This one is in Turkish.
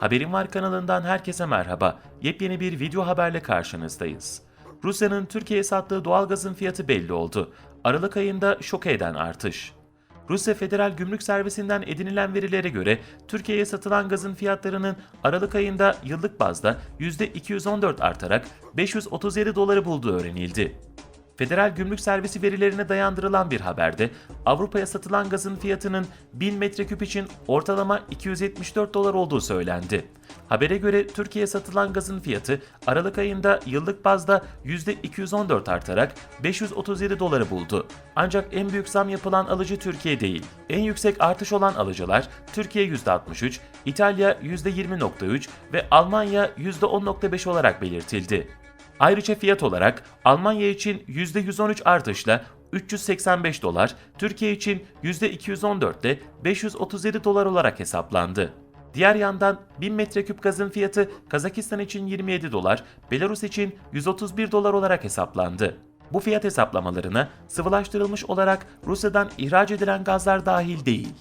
Haberim Var kanalından herkese merhaba. Yepyeni bir video haberle karşınızdayız. Rusya'nın Türkiye'ye sattığı doğalgazın fiyatı belli oldu. Aralık ayında şok eden artış. Rusya Federal Gümrük Servisinden edinilen verilere göre Türkiye'ye satılan gazın fiyatlarının Aralık ayında yıllık bazda %214 artarak 537 doları bulduğu öğrenildi. Federal Gümrük Servisi verilerine dayandırılan bir haberde Avrupa'ya satılan gazın fiyatının 1000 metreküp için ortalama 274 dolar olduğu söylendi. Habere göre Türkiye'ye satılan gazın fiyatı Aralık ayında yıllık bazda %214 artarak 537 doları buldu. Ancak en büyük zam yapılan alıcı Türkiye değil. En yüksek artış olan alıcılar Türkiye %63, İtalya %20.3 ve Almanya %10.5 olarak belirtildi. Ayrıca fiyat olarak Almanya için %113 artışla 385 dolar, Türkiye için %214 ile 537 dolar olarak hesaplandı. Diğer yandan 1000 metreküp gazın fiyatı Kazakistan için 27 dolar, Belarus için 131 dolar olarak hesaplandı. Bu fiyat hesaplamalarına sıvılaştırılmış olarak Rusya'dan ihraç edilen gazlar dahil değil.